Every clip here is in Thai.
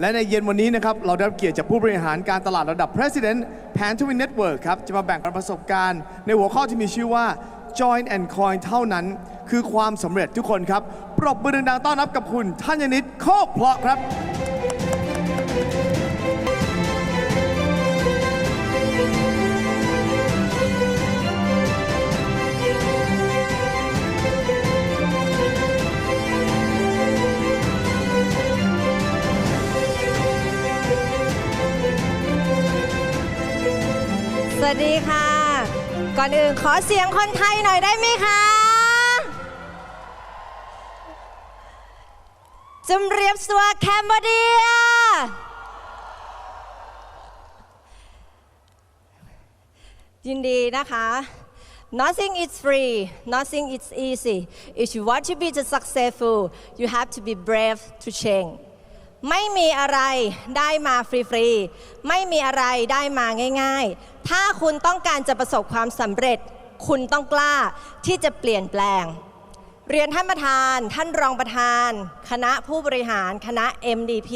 และในเย็นวันนี้นะครับเราได้รับเกียรติจากผู้บริหารการตลาดระดับ President Pan t w i n Network ครับจะมาแบ่งปันประสบการณ์ ในหัวข้อที่มีชื่อว่า Join and Coin เท่านั้น คือความสำเร็จทุกคนครับ ปรบมือดังๆต้อนรับกับคุณท่านิตโคกเพลาะครับ วัสดีค่ะ ก่อนอื่นขอเสียงคนไทยหน่อยได้ไหมคะจุมเรียบสัวแคมเบเดีย ยินดีนะคะ Nothing is free, nothing is easy. If you want to be successful, you have to be brave to change. ไม่มีอะไรได้มาฟรีๆ ไม่มีอะไรได้มาง่าย ๆ ถ้าคุณต้องการจะประสบความสำเร็จ คุณต้องกล้าที่จะเปลี่ยนแปลง เรียนท่านประธาน ท่านรองประธาน คณะผู้บริหาร คณะ MDP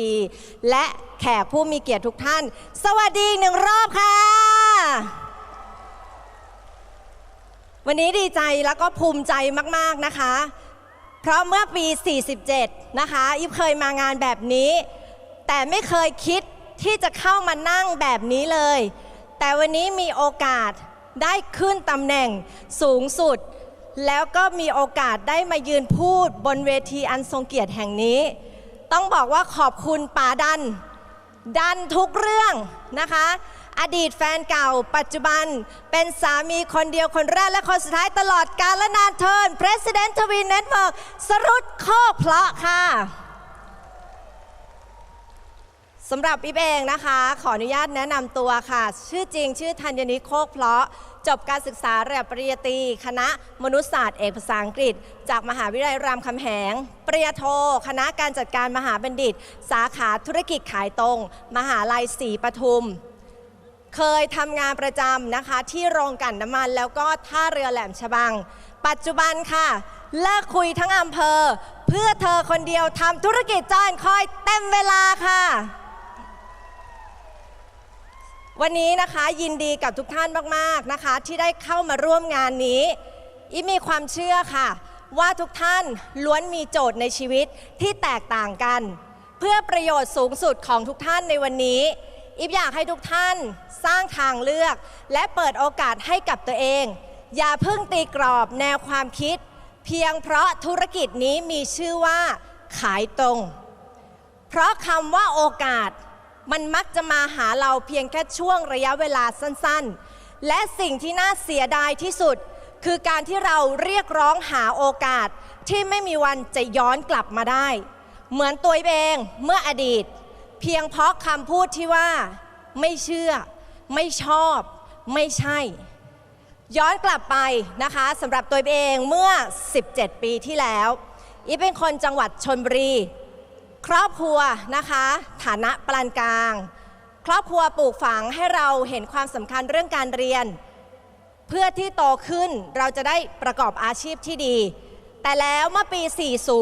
และแขกผู้มีเกียรติทุกท่าน สวัสดีหนึ่งรอบค่ะ วันนี้ดีใจแล้วก็ภูมิใจมาก ๆ นะคะ ราะเมื่อปี 47 นะคะอิฟเคยมางานแบบนี้ แต่ไม่เคยคิดที่จะเข้ามานั่งแบบนี้เลย แต่วันนี้มีโอกาสได้ขึ้นตำแหน่งสูงสุด แล้วก็มีโอกาสได้มายืนพูดบนเวทีอันทรงเกียรติแห่งนี้ ต้องบอกว่าขอบคุณป๋าดัน ดันทุกเรื่องนะคะ อดีตแฟนเก่า ปัจจุบันเป็นสามีคนเดียวคนแรกและคนสุดท้ายตลอดกาลและนานเทิน President Twin Network สรุปข้อเพลาะค่ะสำหรับอิฟเองนะคะ ขออนุญาตแนะนำตัวค่ะ ชื่อจริงชื่อธัญนิโคกเพลาะ จบการศึกษาระดับปริญญาตรีคณะมนุษยศาสตร์เอกภาษาอังกฤษ จากมหาวิทยาลัยรามคำแหง ปริญญาโท คณะการจัดการมหาบัณฑิต สาขาธุรกิจขายตรง มหาลัยศรีปทุม เคยทำงานประจำนะคะ ที่โรงกั่นน้ำมัน แล้วก็ท่าเรือแหลมฉบัง ปัจจุบันค่ะเลิกคุยทั้งอำเภอ เพื่อเธอคนเดียวทำธุรกิจจอยคอยเต็มเวลาค่ะ วันนี้นะคะยินดีกับทุกท่านมากๆนะคะ ที่ได้เข้ามาร่วมงานนี้อีมีความเชื่อค่ะ ว่าทุกท่านล้วนมีโจทย์ในชีวิตที่แตกต่างกัน เพื่อประโยชน์สูงสุดของทุกท่านในวันนี้ อีฟอยากให้ทุกท่านสร้างทางเลือก และเปิดโอกาสให้กับตัวเอง อย่าเพิ่งตีกรอบแนวความคิด เพียงเพราะธุรกิจนี้มีชื่อว่าขายตรง เพราะคำว่าโอกาสมันมักจะมาหาเราเพียงแค่ช่วงระยะเวลาสั้นๆ และสิ่งที่น่าเสียดายที่สุด คือการที่เราเรียกร้องหาโอกาสที่ไม่มีวันจะย้อนกลับมาได้ เหมือนตัวเองเมื่ออดีต เพียงเพราะคำพูดที่ว่า ไม่เชื่อ ไม่ชอบ ไม่ใช่ ย้อนกลับไปนะคะสำหรับตัวเองเมื่อ 17 ปีที่แล้วอีเป็นคนจังหวัดชนบุรี ครอบครัวนะคะ ฐานะปานกลาง ครอบครัวปลูกฝังให้เราเห็นความสำคัญเรื่องการเรียน เพื่อที่โตขึ้นเราจะได้ประกอบอาชีพที่ดี แต่แล้วเมื่อปี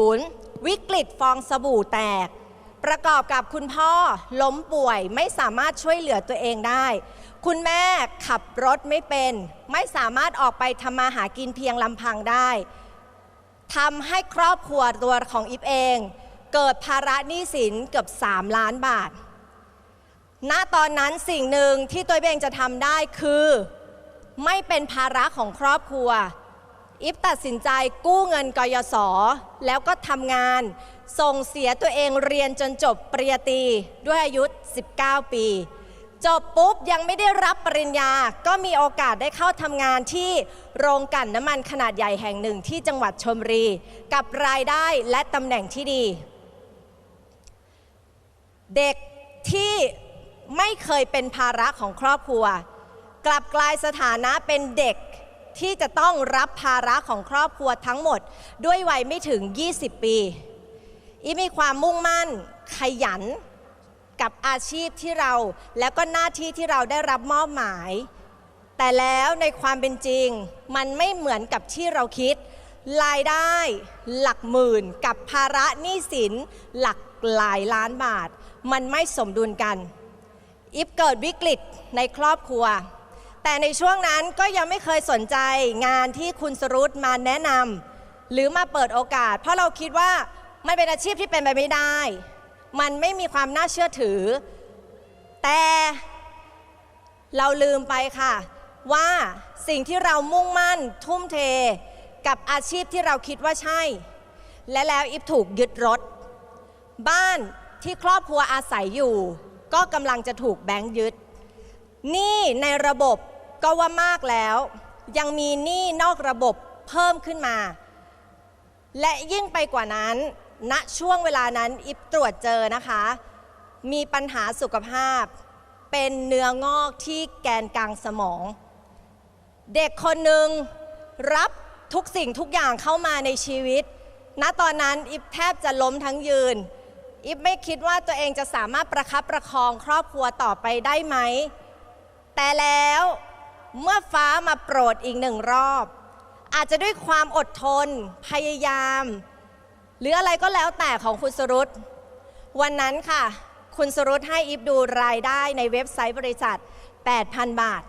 40 วิกฤตฟองสบู่แตก ประกอบกับคุณพ่อล้มป่วยไม่สามารถช่วยเหลือตัวเองได้ คุณแม่ขับรถไม่เป็น ไม่สามารถออกไปทำมาหากินเพียงลำพังได้ทำให้ครอบครัวตัวของอิฟเอง เกิดภาระหนี้สินเกือบ3ล้านบาท ณ ตอนนั้นสิ่งหนึ่งที่ตัวเองจะทำได้คือ ไม่เป็นภาระของครอบครัว อิฟตัดสินใจกู้เงินกยศแล้วก็ทำงาน ส่งเสียตัวเองเรียนจนจบปริญญาตรีด้วยอายุ 19 ปี จบปุ๊บยังไม่ได้รับปริญญา ก็มีโอกาสได้เข้าทำงานที่โรงกลั่นน้ำมันขนาดใหญ่แห่งหนึ่งที่จังหวัดชลบุรี กับรายได้และตำแหน่งที่ดี เด็กที่ไม่เคยเป็นภาระของครอบครัว กลับกลายสถานะเป็นเด็ก ที่จะต้องรับภาระของครอบครัวทั้งหมด ด้วยวัยไม่ถึง 20 ปีอีมีความมุ่งมั่นขยันกับอาชีพที่เราแล้วก็หน้าที่ที่เราได้รับมอบหมาย แต่แล้วในความเป็นจริง มันไม่เหมือนกับที่เราคิด รายได้หลักหมื่น กับภาระหนี้สินหลักหลายล้านบาท มันไม่สมดุลกัน อิฟเกิดวิกฤตในครอบครัว แต่ในช่วงนั้นก็ยังไม่เคยสนใจงานที่คุณสรุตมาแนะนำหรือมาเปิดโอกาส เพราะเราคิดว่ามันเป็นอาชีพที่เป็นไปไม่ได้ มันไม่มีความน่าเชื่อถือ แต่เราลืมไปค่ะ ว่าสิ่งที่เรามุ่งมั่นทุ่มเท กับอาชีพที่เราคิดว่าใช่ และแล้วอิฟถูกยึดรถ บ้านที่ครอบครัวอาศัยอยู่ ก็กำลังจะถูกแบงค์ยึดนี้ในระบบ ก็ว่ามากแล้ว ยังมีหนี้นอกระบบเพิ่มขึ้นมา และยิ่งไปกว่านั้นณช่วงเวลานั้นอิฟตรวจเจอนะคะ มีปัญหาสุขภาพ เป็นเนื้องอกที่แกนกลางสมอง เด็กคนหนึ่งรับทุกสิ่งทุกอย่างเข้ามาในชีวิต ณตอนนั้นอิฟแทบจะล้มทั้งยืนอิฟไม่คิดว่าตัวเองจะสามารถประคับประคองครอบครัวต่อไปได้ไหม แต่แล้ว เมื่อฟ้ามาโปรดอีกหนึ่งรอบ อาจจะด้วยความอดทน พยายาม หรืออะไรก็แล้วแต่ของคุณสรุตวันนั้นค่ะ คุณสรุตให้อิฟดูรายได้ในเว็บไซต์บริษัท 8,000 บาท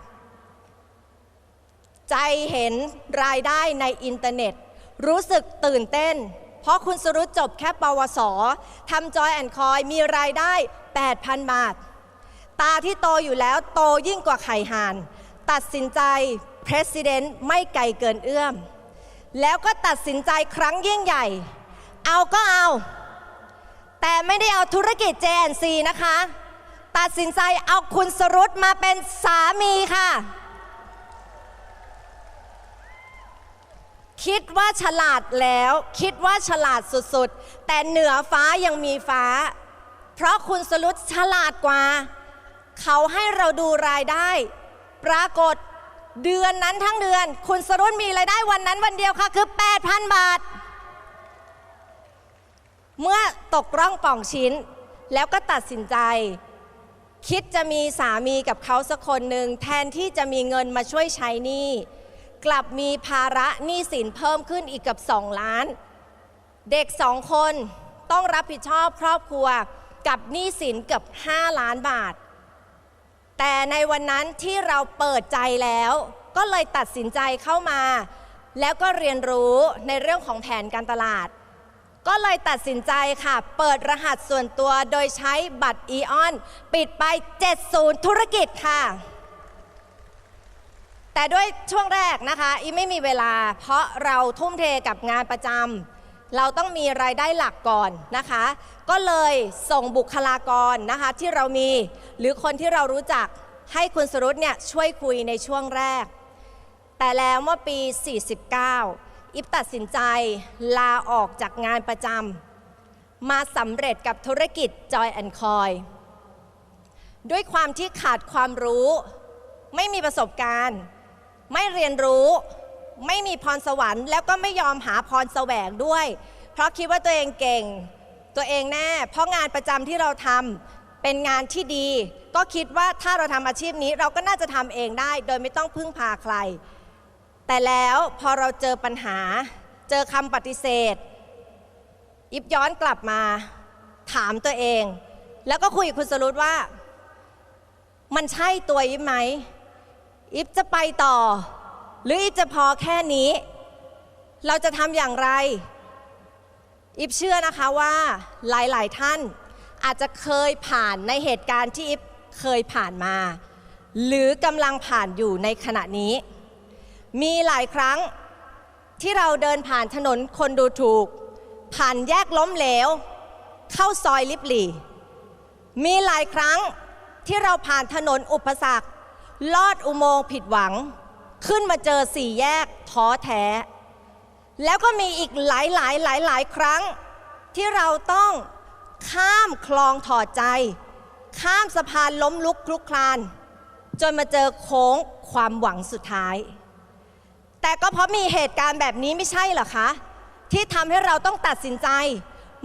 ใจเห็นรายได้ในอินเทอร์เน็ต รู้สึกตื่นเต้น เพราะคุณสรุตจบแค่ปวสทำจอยแอนคอยมีรายได้ 8,000 บาท ตาที่โตอยู่แล้วโตยิ่งกว่าไข่ห่าน ตัดสินใจ President ไม่ไกลเกินเอื้อม แล้วก็ตัดสินใจครั้งยิ่งใหญ่ เอาก็เอา แต่ไม่ได้เอาธุรกิจ JNC นะคะ ตัดสินใจเอาคุณสรุตมาเป็นสามีค่ะ คิดว่าฉลาดแล้ว คิดว่าฉลาดสุดๆ แต่เหนือฟ้ายังมีฟ้า เพราะคุณสรุตฉลาดกว่า เขาให้เราดูรายได้ ปรากฏเดือนนั้นทั้งเดือน คุณสรุตมีรายได้วันนั้นวันเดียวค่ะ คือ 8,000 บาท เมื่อตกร่องป่องชิ้น แล้วก็ตัดสินใจ คิดจะมีสามีกับเขาสักคนหนึ่งแทนที่จะมีเงินมาช่วยใช้หนี้กลับมีภาระหนี้สินเพิ่มขึ้นอีกกับ 2 ล้าน เด็กสองคนต้องรับผิดชอบครอบครัวกับหนี้สินเกือบ5ล้านบาท แต่ในวันนั้นที่เราเปิดใจแล้ว ก็เลยตัดสินใจเข้ามา แล้วก็เรียนรู้ในเรื่องของแผนการตลาด ก็เลยตัดสินใจค่ะ เปิดรหัสส่วนตัวโดยใช้บัตรอีออน ปิดไป 70 ธุรกิจค่ะ แต่ด้วยช่วงแรกนะคะ อีไม่มีเวลา เพราะเราทุ่มเทกับงานประจำ เราต้องมีรายได้หลักก่อนนะคะ ก็เลยส่งบุคลากรนะคะที่เรามี หรือคนที่เรารู้จักให้คุณสรุตเนี่ยช่วยคุยในช่วงแรก แต่แล้วเมื่อปี 49 อิฟตัดสินใจลาออกจากงานประจำมาสำเร็จกับธุรกิจ Joy and Coy ด้วยความที่ขาดความรู้ ไม่มีประสบการณ์ ไม่เรียนรู้ ไม่มีพรสวรรค์ แล้วก็ไม่ยอมหาพรแสวงด้วย เพราะคิดว่าตัวเองเก่ง ตัวเองแน่ เพราะงานประจำที่เราทำเป็นงานที่ดี ก็คิดว่าถ้าเราทำอาชีพนี้เราก็น่าจะทำเองได้ โดยไม่ต้องพึ่งพาใคร แต่แล้วพอเราเจอปัญหา เจอคำปฏิเสธอิบย้อนกลับมาถามตัวเอง แล้วก็คุยกับคุณสรุตว่า มันใช่ตัวอิฟไหม อิฟจะไปต่อ หรืออิฟจะพอแค่นี้ เราจะทำอย่างไรอิฟเชื่อนะคะว่าหลาย ๆ ท่านอาจจะเคยผ่านในเหตุการณ์ที่อิฟเคยผ่านมา หรือกำลังผ่านอยู่ในขณะนี้ มีหลายครั้งที่เราเดินผ่านถนนคนดูถูก ผ่านแยกล้มเหลว เข้าซอยลิบหลีมีหลายครั้งที่เราผ่านถนนอุปสรรค ลอดอุโมงค์ผิดหวัง ขึ้นมาเจอสี่แยกท้อแท้ แล้วก็มีอีกหลายหลายหลายหลายครั้ง ที่เราต้องข้ามคลองถอดใจ ข้ามสะพานล้มลุกคลุกคลาน จนมาเจอโค้งความหวังสุดท้าย แต่ก็เพราะมีเหตุการณ์แบบนี้ไม่ใช่เหรอคะ ที่ทำให้เราต้องตัดสินใจ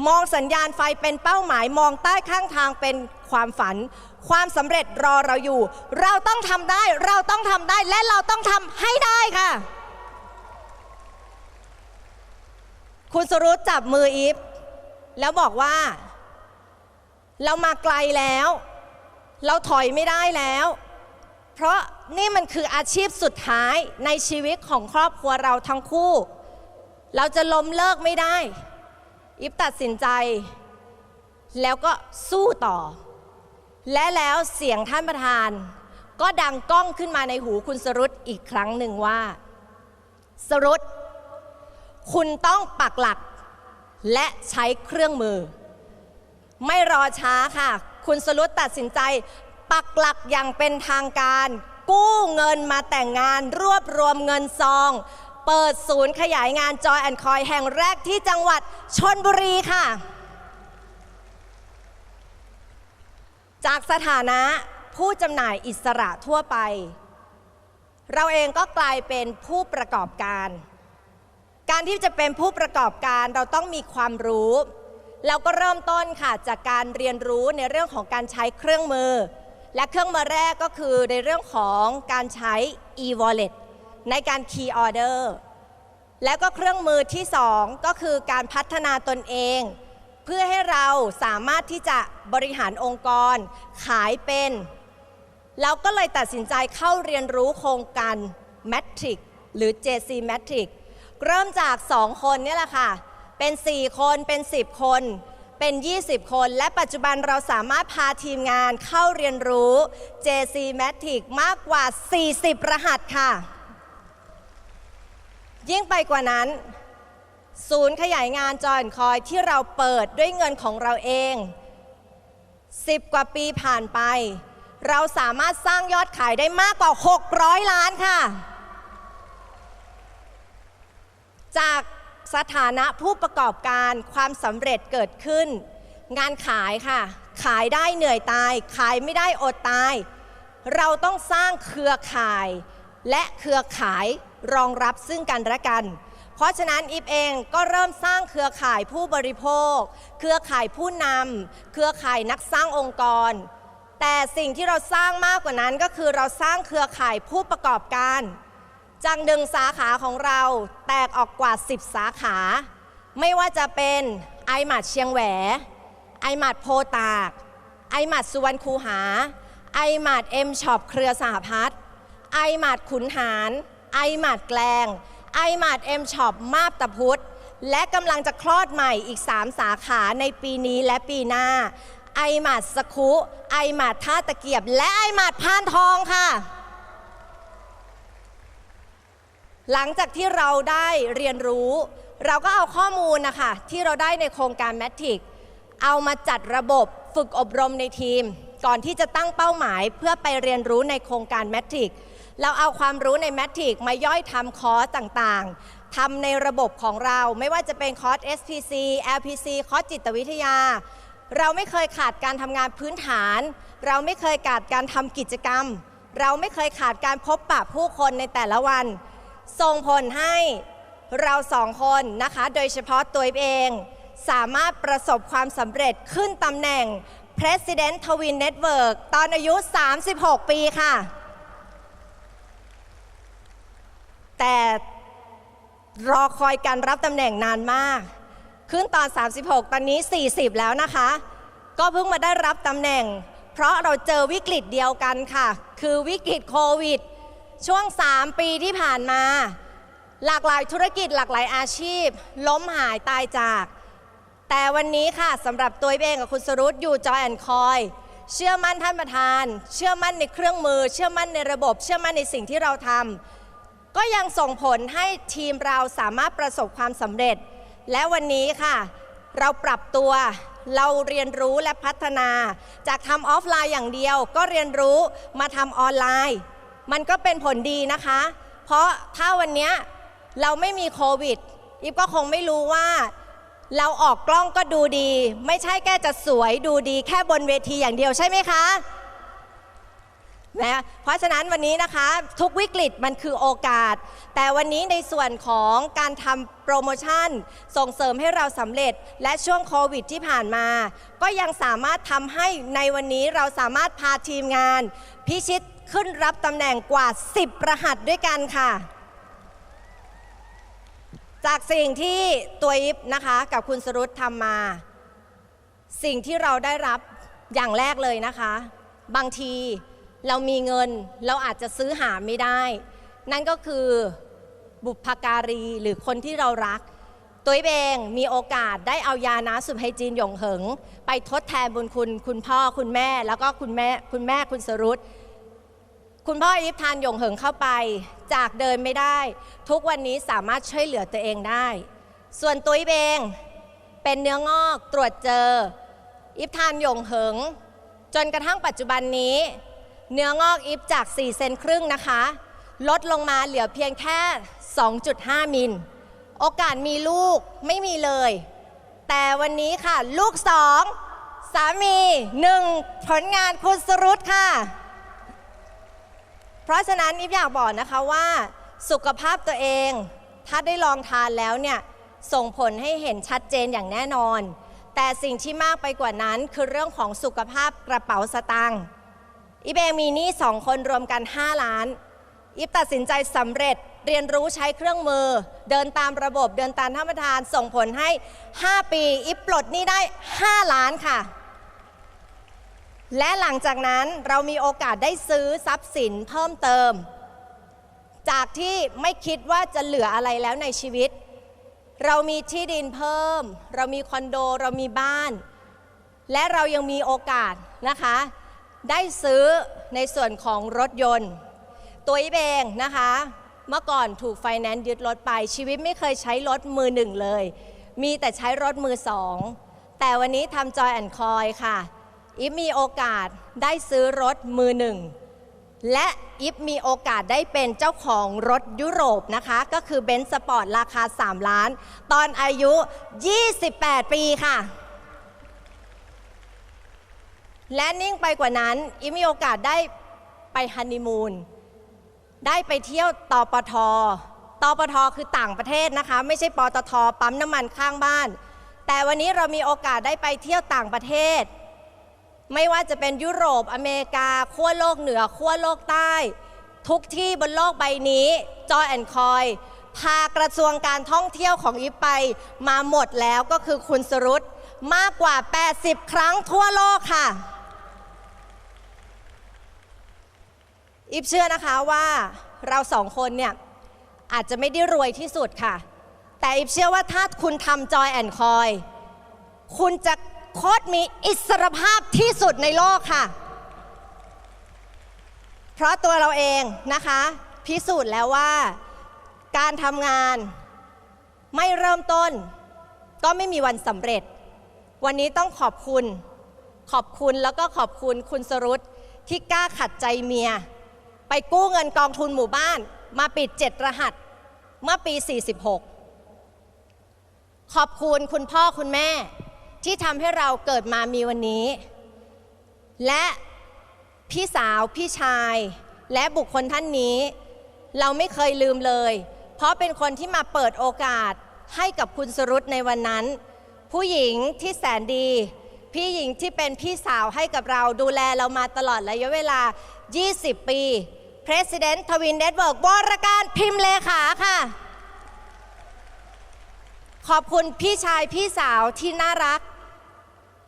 มองสัญญาณไฟเป็นเป้าหมายมองใต้ข้างทางเป็นความฝัน ความสำเร็จรอเราอยู่ เราต้องทำได้ เราต้องทำได้ และเราต้องทำให้ได้ค่ะ คุณสรุตจับมืออีฟแล้วบอกว่า เรามาไกลแล้ว เราถอยไม่ได้แล้ว เพราะนี่มันคืออาชีพสุดท้ายในชีวิตของครอบครัวเราทั้งคู่ เราจะล้มเลิกไม่ได้ อิฟตัดสินใจ แล้วก็สู้ต่อ และแล้วเสียงท่านประธาน ก็ดังก้องขึ้นมาในหูคุณสรุตอีกครั้งหนึ่งว่า สรุตคุณต้องปักหลัก และใช้เครื่องมือ ไม่รอช้าค่ะ คุณสรุตตัดสินใจ ปักหลักอย่างเป็นทางการ กู้เงินมาแต่งงานรวบรวมเงินซอง เปิดศูนย์ขยายงานจอยแอนคอยแห่งแรกที่จังหวัดชนบุรีค่ะ จากสถานะผู้จำหน่ายอิสระทั่วไป เราเองก็กลายเป็นผู้ประกอบการ การที่จะเป็นผู้ประกอบการเราต้องมีความรู้ เราก็เริ่มต้นค่ะจากการเรียนรู้ในเรื่องของการใช้เครื่องมือ และเครื่องมือแรกก็คือในเรื่องของการใช้ e-wallet ในการ key order แล้วก็เครื่องมือที่สองก็คือการพัฒนาตนเอง เพื่อให้เราสามารถที่จะบริหารองค์กรขายเป็นเราก็เลยตัดสินใจเข้าเรียนรู้โครงการ Matrix หรือ JC Matrix เริ่มจาก 2 คนนี่แหละค่ะ เป็น 4 คนเป็น 10 คน เป็น 20 คน และปัจจุบันเราสามารถพาทีมงานเข้าเรียนรู้ JC Matrix มากกว่า 40 รหัสค่ะ ยิ่งไปกว่านั้น ศูนย์ขยายงานจอยคอยที่เราเปิดด้วยเงินของเราเอง 10 กว่าปีผ่านไป เราสามารถสร้างยอดขายได้มากกว่า 600 ล้านค่ะ จากสถานะผู้ประกอบการความสำเร็จเกิดขึ้น งานขายค่ะ ขายได้เหนื่อยตาย ขายไม่ได้อดตาย เราต้องสร้างเครือข่าย และเครือข่ายรองรับซึ่งกันและกัน เพราะฉะนั้นอีฟเองก็เริ่มสร้างเครือข่ายผู้บริโภค เครือข่ายผู้นำเครือข่ายนักสร้างองค์กร แต่สิ่งที่เราสร้างมากกว่านั้นก็คือเราสร้างเครือข่ายผู้ประกอบการจากหนึ่งสาขาของเราแตกออกกว่า 10 สาขา ไม่ว่าจะเป็นไอหมัดเชียงแหวไอหมัดโพตาก ไอหมัดสุวรรณคูหา ไอหมัดเอ็มช็อปเครือสหพัฒน์ไอหมัดขุนหาร ไอหมัดแกลง ไอมัดเอ็มช็อปมาบตาพุธและกำลังจะคลอดใหม่อีก 3 สาขาในปีนี้และปีหน้าไอมัดสคุไอมัดท่าตะเกียบ และไอมัดพานทองค่ะ หลังจากที่เราได้เรียนรู้ เราก็เอาข้อมูลนะคะที่เราได้ในโครงการแมทริกเอามาจัดระบบฝึกอบรมในทีม ก่อนที่จะตั้งเป้าหมายเพื่อไปเรียนรู้ในโครงการแมทริก เราเอาความรู้ในแมทริกมาย่อยทำคอร์สต่างๆทำในระบบของเราไม่ว่าจะเป็นคอร์ส SPC LPC คอร์สจิตวิทยา เราไม่เคยขาดการทำงานพื้นฐาน เราไม่เคยขาดการทำกิจกรรม เราไม่เคยขาดการพบปะผู้คนในแต่ละวัน ส่งผลให้เราสองคนนะคะ โดยเฉพาะตัวเอง สามารถประสบความสำเร็จขึ้นตำแหน่ง President Twin Network ตอนอายุ 36 ปีค่ะ แต่รอคอยการรับตำแหน่งนานมาก ขึ้นตอน 36 ตอนนี้ 40 แล้วนะคะ ก็เพิ่งมาได้รับตำแหน่ง เพราะเราเจอวิกฤตเดียวกันค่ะ คือวิกฤตโควิด ช่วง 3 ปีที่ผ่านมา หลากหลายธุรกิจหลากหลายอาชีพ ล้มหายตายจาก แต่วันนี้ค่ะสำหรับตัวเองกับคุณสรุตอยู่จอยแอนคอยเชื่อมั่นท่านประธาน เชื่อมั่นในเครื่องมือ เชื่อมั่นในระบบ เชื่อมั่นในสิ่งที่เราทำ ก็ยังส่งผลให้ทีมเราสามารถประสบความสำเร็จ และวันนี้ค่ะ เราปรับตัวเราเรียนรู้และพัฒนา จากทำออฟไลน์อย่างเดียว ก็เรียนรู้มาทำออนไลน์ มันก็เป็นผลดีนะคะ เพราะถ้าวันนี้เราไม่มีโควิดอิฟก็คงไม่รู้ว่า เราออกกล้องก็ดูดี ไม่ใช่แค่จะสวยดูดีแค่บนเวทีอย่างเดียวใช่ไหมคะ นะเพราะฉะนั้นวันนี้นะคะทุกวิกฤตมันคือโอกาส แต่วันนี้ในส่วนของการทำโปรโมชั่น ส่งเสริมให้เราสำเร็จ และช่วงโควิดที่ผ่านมา ก็ยังสามารถทำให้ในวันนี้เราสามารถพาทีมงาน พิชิตขึ้นรับตำแหน่งกว่า 10 รหัสด้วยกันค่ะ จากสิ่งที่ตัวอิฟนะคะกับคุณสรุตทำมา สิ่งที่เราได้รับอย่างแรกเลยนะคะ บางที เรามีเงินเราอาจจะซื้อหาไม่ได้ นั่นก็คือบุพการีหรือคนที่เรารัก ตัวเองมีโอกาสได้เอายานาสุไฮจีนหยงเหิง ไปทดแทนบุญคุณ คุณพ่อคุณแม่แล้วก็คุณแม่คุณแม่คุณสรุตคุณพ่ออิฟทานหยงเหิงเข้าไป จากเดินไม่ได้ ทุกวันนี้สามารถช่วยเหลือตัวเองได้ ส่วนตัวเองเป็นเนื้องอกตรวจเจอ อิฟทานหยงเหิง จนกระทั่งปัจจุบันนี้ เนื้องอกอิฟจาก 4 เซนครึ่งนะคะ ลดลงมาเหลือเพียงแค่ 2.5 มิล โอกาสมีลูกไม่มีเลย แต่วันนี้ค่ะ ลูกสองสามีหนึ่งผลงานคุณสรุตค่ะ เพราะฉะนั้นอิฟอยากบอกนะคะว่าสุขภาพตัวเอง ถ้าได้ลองทานแล้วเนี่ย ส่งผลให้เห็นชัดเจนอย่างแน่นอน แต่สิ่งที่มากไปกว่านั้นคือเรื่องของสุขภาพกระเป๋าสตางค์ อิฟเองมีหนี้สองคนรวมกัน 5 ล้านอิฟตัดสินใจสำเร็จเรียนรู้ใช้เครื่องมือ เดินตามระบบเดินตามท่านประธานส่งผลให้ 5 ปีอิฟปลดหนี้ได้ 5 ล้านค่ะ และหลังจากนั้นเรามีโอกาสได้ซื้อทรัพย์สินเพิ่มเติม จากที่ไม่คิดว่าจะเหลืออะไรแล้วในชีวิต เรามีที่ดินเพิ่ม เรามีคอนโดเรามีบ้าน และเรายังมีโอกาสนะคะ ได้ซื้อในส่วนของรถยนต์ ตัวอีเองนะคะ เมื่อก่อนถูกไฟแนนซ์ยึดรถไปชีวิตไม่เคยใช้รถมือหนึ่งเลย มีแต่ใช้รถมือสองแต่วันนี้ทำจอยแอนคอยค่ะอีฟมีโอกาสได้ซื้อรถมือหนึ่งและอิฟมีโอกาสได้เป็นเจ้าของรถยุโรปนะคะ ก็คือเบนซ์สปอร์ตราคา 3 ล้าน ตอนอายุ 28 ปีค่ะ และนิ่งไปกว่านั้นอิมีโอกาสได้ไปฮันนีมูนได้ไปเที่ยวตปทตปทคือต่างประเทศนะคะ ไม่ใช่ปตทปั๊มน้ำมันข้างบ้าน แต่วันนี้เรามีโอกาสได้ไปเที่ยวต่างประเทศ ไม่ว่าจะเป็นยุโรปอเมริกาขั้วโลกเหนือขั้วโลกใต้ ทุกที่บนโลกใบนี้จอยแอนคอยพากระทรวงการท่องเที่ยวของอิปไปมาหมดแล้วก็คือคุณสรุตมากกว่า 80 ครั้งทั่วโลกค่ะ อิฟเชื่อนะคะว่าเราสองคนเนี่ยอาจจะไม่ได้รวยที่สุดค่ะ แต่อิฟเชื่อว่าถ้าคุณทำจอยแอนคอยคุณจะโคตรมีอิสรภาพที่สุดในโลกค่ะ เพราะตัวเราเองนะคะ พิสูจน์แล้วว่าการทำงานไม่เริ่มต้น ก็ไม่มีวันสำเร็จ วันนี้ต้องขอบคุณ ขอบคุณแล้วก็ขอบคุณคุณสรุตที่กล้าขัดใจเมีย ไปกู้เงินกองทุนหมู่บ้าน มาปิดเจ็ดรหัส เมื่อปี 46 ขอบคุณคุณพ่อคุณแม่ ที่ทำให้เราเกิดมามีวันนี้ และพี่สาวพี่ชาย และบุคคลท่านนี้ เราไม่เคยลืมเลย เพราะเป็นคนที่มาเปิดโอกาสให้กับคุณสรุตในวันนั้น ผู้หญิงที่แสนดี พี่หญิงที่เป็นพี่สาวให้กับเราดูแลเรามาตลอดระยะเวลา 20 ปี President ทวินเน็ตเวิร์กบรการพิมพ์เลขาค่ะ ขอบคุณพี่ชายพี่สาวที่น่ารัก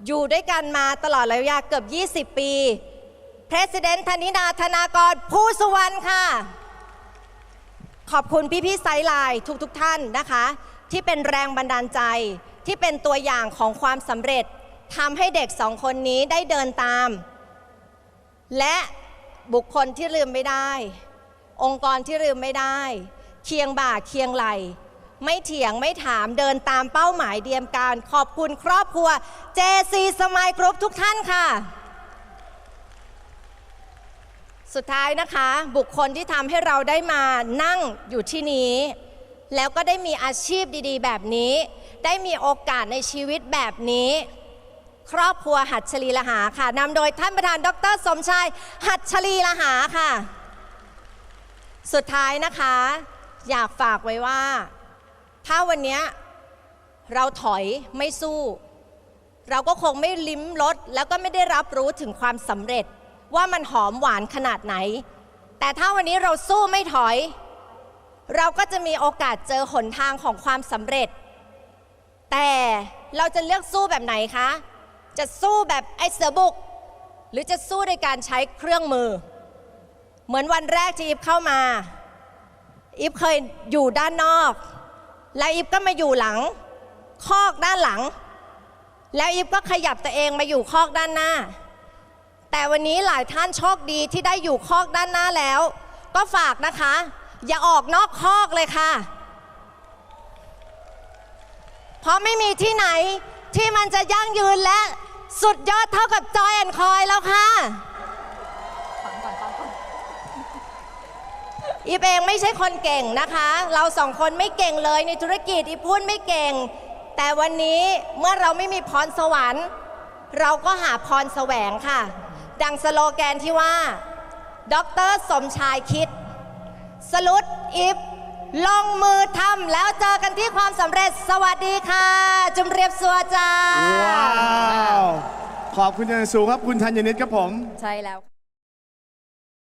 อยู่ด้วยกันมาตลอดระยะเวลาเกือบ 20 ปี President ธนิดาธนากรผู้สุวรรณค่ะ ขอบคุณพี่พี่ไซไลน์ทุกๆทท่านนะคะ ที่เป็นแรงบันดาลใจที่เป็นตัวอย่างของความสำเร็จทำให้เด็กสองคนนี้ได้เดินตาม และ บุคคลที่ลืมไม่ได้ องค์กรที่ลืมไม่ได้ เคียงบ่าเคียงไหล ไม่เถียงไม่ถามเดินตามเป้าหมายเดียมการ ขอบคุณครอบครัว JC สมายกรุ๊ปทุกท่านค่ะ สุดท้ายนะคะ บุคคลที่ทำให้เราได้มานั่งอยู่ที่นี้ แล้วก็ได้มีอาชีพดีๆ แบบนี้ ได้มีโอกาสในชีวิตแบบนี้ ครอบครัวหัดชลีละหาค่ะนำโดยท่านประธานดร สมชายหัดชลีละหาค่ะ สุดท้ายนะคะ อยากฝากไว้ว่า ถ้าวันนี้เราถอยไม่สู้ เราก็คงไม่ลิ้มรสแล้วก็ไม่ได้รับรู้ถึงความสำเร็จ ว่ามันหอมหวานขนาดไหน แต่ถ้าวันนี้เราสู้ไม่ถอย เราก็จะมีโอกาสเจอหนทางของความสำเร็จ แต่เราจะเลือกสู้แบบไหนคะ จะสู้แบบไอ้เสือบุก หรือจะสู้ด้วยการใช้เครื่องมือ เหมือนวันแรกที่อิฟเข้ามาอิฟเคยอยู่ด้านนอก แล้วอิฟก็มาอยู่หลัง คอกด้านหลัง แล้วอิฟก็ขยับตัวเองมาอยู่คอกด้านหน้า แต่วันนี้หลายท่านโชคดีที่ได้อยู่คอกด้านหน้าแล้ว ก็ฝากนะคะ อย่าออกนอกคอกเลยค่ะ เพราะไม่มีที่ไหนที่มันจะยั่งยืนและ สุดยอดเท่ากับจอยแอนคอยแล้วค่ะอีฟเองไม่ใช่คนเก่งนะคะ เราสองคนไม่เก่งเลยในธุรกิจอีพูดไม่เก่ง แต่วันนี้เมื่อเราไม่มีพรสวรรค์ เราก็หาพรแสวงค่ะ ดังสโลแกนที่ว่าด็อกเตอร์สมชายคิดสลุดอิฟ ลงมือทำแล้วเจอกันที่ความสำเร็จสวัสดีค่ะ จุมเรียบสัวจ้าว้าว ขอบคุณอย่างสูงครับ คุณธัญนิตครับผม ใช่แล้ว